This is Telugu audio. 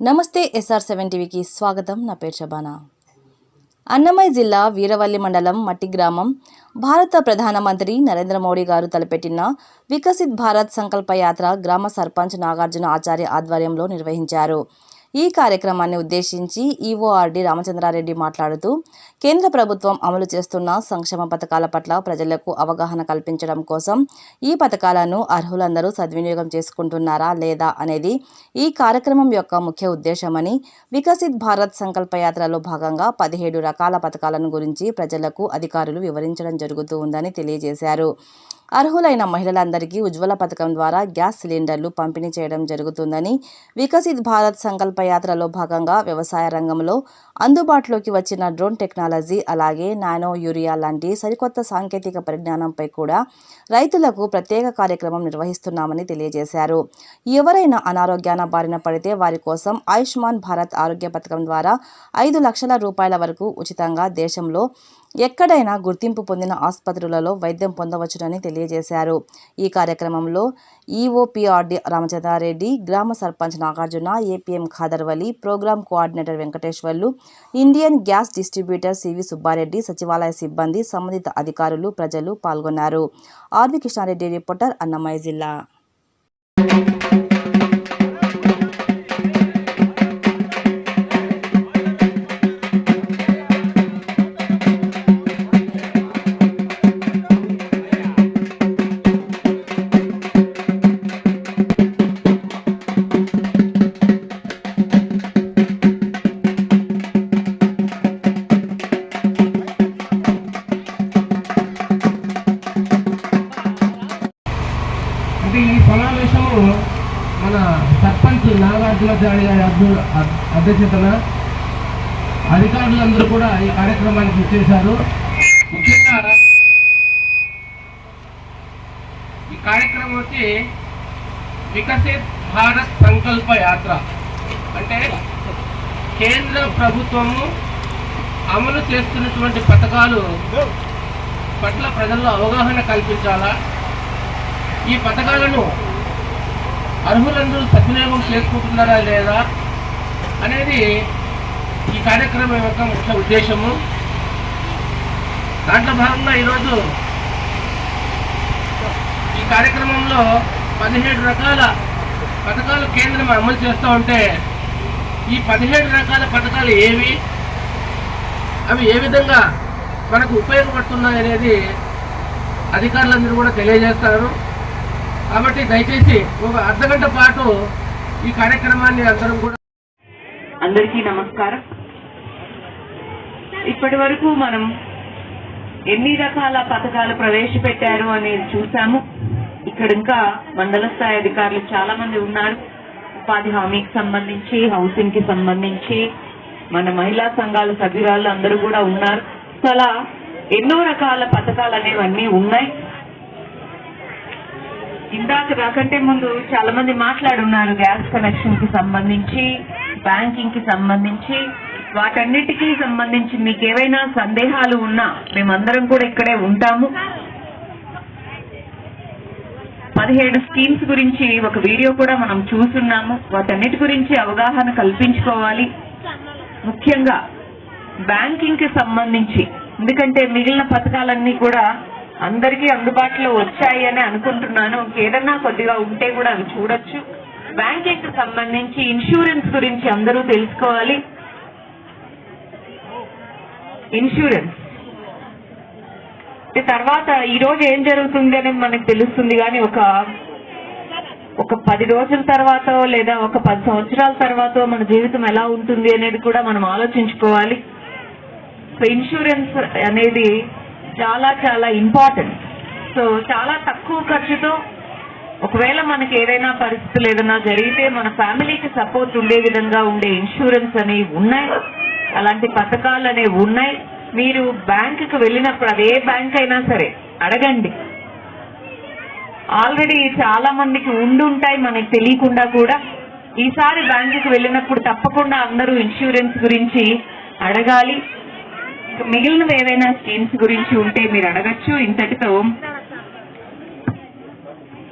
నమస్తే ఎస్ఆర్ సెవెన్ టీవీకి స్వాగతం. నా పేరు షబానా అన్నమయ్య జిల్లా వీరవల్లి మండలం మట్టి గ్రామం భారత ప్రధానమంత్రి నరేంద్ర మోడీ గారు తలపెట్టిన వికసిత్ భారత్ సంకల్ప యాత్ర గ్రామ సర్పంచ్ నాగార్జున ఆచార్య ఆధ్వర్యంలో నిర్వహించారు. ఈ కార్యక్రమాన్ని ఉద్దేశించి ఈఓఆర్డి రామచంద్రారెడ్డి మాట్లాడుతూ కేంద్ర ప్రభుత్వం అమలు చేస్తున్న సంక్షేమ పథకాల పట్ల ప్రజలకు అవగాహన కల్పించడం కోసం ఈ పథకాలను అర్హులందరూ సద్వినియోగం చేసుకుంటున్నారా లేదా అనేది ఈ కార్యక్రమం యొక్క ముఖ్య ఉద్దేశమని వికసిత్ భారత్ సంకల్ప యాత్రలో భాగంగా పదిహేడు రకాల పథకాలను గురించి ప్రజలకు అధికారులు వివరించడం జరుగుతూ ఉందని తెలియజేశారు. అర్హులైన మహిళలందరికీ ఉజ్వల పథకం ద్వారా గ్యాస్ సిలిండర్లు పంపిణీ చేయడం జరుగుతుందని వికసిత్ భారత్ సంకల్ప యాత్రలో భాగంగా వ్యవసాయ రంగంలో అందుబాటులోకి వచ్చిన డ్రోన్ టెక్నాలజీ అలాగే నానో యూరియా లాంటి సరికొత్త సాంకేతిక పరిజ్ఞానంపై కూడా రైతులకు ప్రత్యేక కార్యక్రమం నిర్వహిస్తున్నామని తెలియజేశారు. ఎవరైనా అనారోగ్యాన బారిన పడితే వారి కోసం ఆయుష్మాన్ భారత్ ఆరోగ్య పథకం ద్వారా ఐదు లక్షల రూపాయల వరకు ఉచితంగా దేశంలో ఎక్కడైనా గుర్తింపు పొందిన ఆసుపత్రులలో వైద్యం పొందవచ్చునని తెలియజేశారు. ఈ కార్యక్రమంలో ఈఓపిఆర్డి రామచంద్రారెడ్డి గ్రామ sarpanch Nagarjuna APM Khadarvali programme coordinator Venkateswarlu Indian gas distributor CV Subba Reddy సచివాలయ సిబ్బంది సంబంధిత అధికారులు ప్రజలు పాల్గొన్నారు. ఆర్వి కృష్ణారెడ్డి రిపోర్టర్ అన్నమయ్య జిల్లా. సమావేశము మన సర్పంచ్ నాగార్జునచారి గారి అధ్యక్షతన అధికారులందరూ కూడా ఈ కార్యక్రమానికి ఇచ్చేశారు ముఖ్యంగా ఈ కార్యక్రమం వచ్చి వికసిత్ భారత్ సంకల్ప యాత్ర. అంటే కేంద్ర ప్రభుత్వము అమలు చేస్తున్నటువంటి పథకాలు పట్ల ప్రజల్లో అవగాహన కల్పించాలా? ఈ పథకాలను అర్హులందరూ సద్వినియోగం చేసుకుంటున్నారా లేదా అనేది ఈ కార్యక్రమం యొక్క ముఖ్య ఉద్దేశము. దాంట్లో భాగంగా ఈరోజు ఈ కార్యక్రమంలో పదిహేడు రకాల పథకాలు కేంద్రం అమలు చేస్తూ ఉంటే ఈ పదిహేడు రకాల పథకాలు ఏవి? అవి ఏ విధంగా మనకు ఉపయోగపడుతున్నాయి అనేది అధికారులందరూ కూడా తెలియజేస్తారు. కాబట్టి దయచేసి ఒక అర్ధగంట పాటు ఈ కార్యక్రమాన్ని అందరం కూడా అందరికీ నమస్కారం. ఇప్పటి వరకు మనం ఎన్ని రకాల పథకాలు ప్రవేశపెట్టారు అనేది చూసాము. ఇక్కడ ఇంకా మండల స్థాయి అధికారులు చాలా మంది ఉన్నారు. ఉపాధి హామీకి సంబంధించి హౌసింగ్కి సంబంధించి మన మహిళా సంఘాల సభ్యురాళ్ళు అందరూ కూడా ఉన్నారు. అలా ఎన్నో రకాల పథకాలు అనేవన్నీ ఉన్నాయి. ఇందాక నాకంటే ముందు చాలా మంది మాట్లాడున్నారు గ్యాస్ కనెక్షన్కి సంబంధించి బ్యాంకింగ్కి సంబంధించి వాటన్నిటికీ సంబంధించి మీకు ఏవైనా సందేహాలు ఉన్నా మేమందరం కూడా ఇక్కడే ఉంటాము. పదిహేడు స్కీమ్స్ గురించి ఒక వీడియో కూడా మనం చూస్తున్నాము. వాటన్నిటి గురించి అవగాహన కల్పించుకోవాలి. ముఖ్యంగా బ్యాంకింగ్కి సంబంధించి ఎందుకంటే మిగిలిన పథకాలన్నీ కూడా అందరికీ అందుబాటులో వచ్చాయి అని అనుకుంటున్నాను. ఏదన్నా కొద్దిగా ఉంటే కూడా అవి చూడొచ్చు. బ్యాంకింగ్కి సంబంధించి ఇన్సూరెన్స్ గురించి అందరూ తెలుసుకోవాలి. ఇన్సూరెన్స్. తర్వాత ఈ రోజు ఏం జరుగుతుంది అనేది మనకు తెలుస్తుంది కానీ ఒక ఒక పది రోజుల తర్వాత లేదా ఒక పది సంవత్సరాల తర్వాత మన జీవితం ఎలా ఉంటుంది అనేది కూడా మనం ఆలోచించుకోవాలి. సో ఇన్సూరెన్స్ అనేది చాలా చాలా ఇంపార్టెంట్ సో చాలా తక్కువ ఖర్చుతో ఒకవేళ మనకి ఏదైనా పరిస్థితులు ఏదైనా జరిగితే మన ఫ్యామిలీకి సపోర్ట్ ఉండే విధంగా ఉండే ఇన్సూరెన్స్ అనేవి ఉన్నాయి. అలాంటి పథకాలు అనేవి ఉన్నాయి. మీరు బ్యాంకుకి వెళ్ళినప్పుడు అదే బ్యాంక్ అయినా సరే అడగండి. ఆల్రెడీ చాలా మందికి ఉండుంటాయి మనకి తెలియకుండా కూడా. ఈసారి బ్యాంకుకి వెళ్ళినప్పుడు తప్పకుండా అందరూ ఇన్సూరెన్స్ గురించి అడగాలి. మిగిలినవి ఏవైనా స్కీమ్స్ గురించి ఉంటే మీరు అడగచ్చు. ఇంతటితో